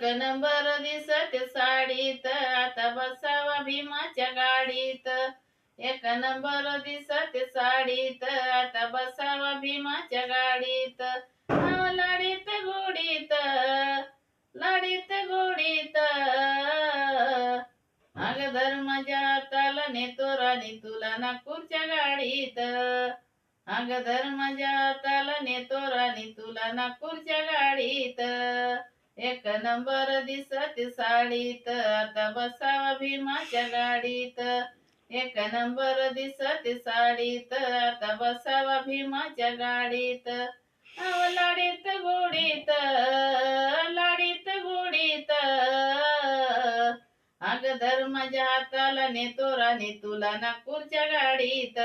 एक नंबर दिसत साडीत. आता बसावा भीमाच्या गाडीत. एक नंबर दिसत साडीत. आता बसावा भीमाच्या गाडीत. लाडीत गोडीत. लाडीत गोडीत. अग धर्माच्या ताला नेतो राणी तुला नागपूरच्या गाडीत. अग धर्माच्या ताला नेतो राणी तुला नागपूरच्या गाडीत. एक नंबर दिसत साडीत आता बसावा भीमाच्या गाडीत. एक नंबर दिसत साडीत आता बसावा भीमाच्या गाडीत. लाडीत गोडीत लाडीत गोडीत. अग धर्माच्या हाताला नेतो राणी तुला नागपूरच्या गाडीत.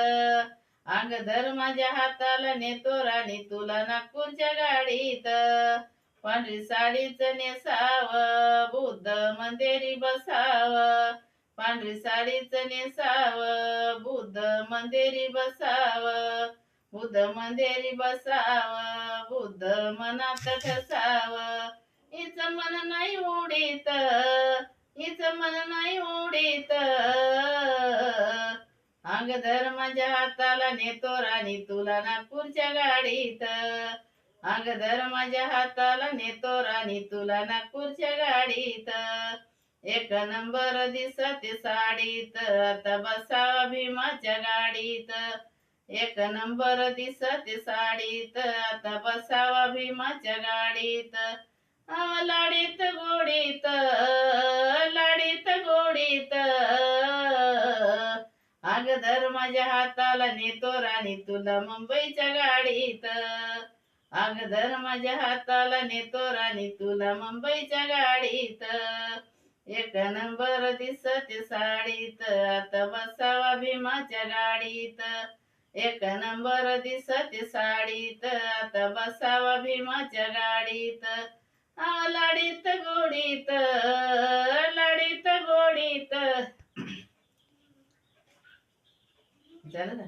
अग धर्माच्या हाताला नेतो राणी तुला नागपूरच्या गाडीत. पांढरी साडीच नेसाव बुद्ध मंदिरी बसाव. पांढरी साडीच नेसाव बुद्ध मंदिरी बसाव. बुद्ध मंदिरी बसाव बुद्ध मनात ठसाव. हिच मन नाही उडीत हिच मन नाही उडीत. अंग धर्माच्या हाताला नेतो राणी तुला नागपूरच्या गाडीत. अंग माझ्या हाताला नेतो राणी तुला नागपूरच्या गाडीत. एक नंबर दिसत साडीत आता बसावा भीमाच्या गाडीत. एक नंबर दिसत साडीत आता बसावा भीमाच्या गाडीत. लाडीत गोडीत लाडीत गोडीत. अग माझ्या हाताला नेतो राणी तुला मुंबईच्या गाडीत. अगदर माझ्या हाताला नेतो राणी तुला मुंबईच्या गाडीत. एक नंबर दिसत साडीत आता बसावा भीमाच्या गाडीत. एक नंबर दिसत साडीत आता बसावा भीमाच्या गाडीत. लाडीत गोडीत लाडीत गोडीत. झालं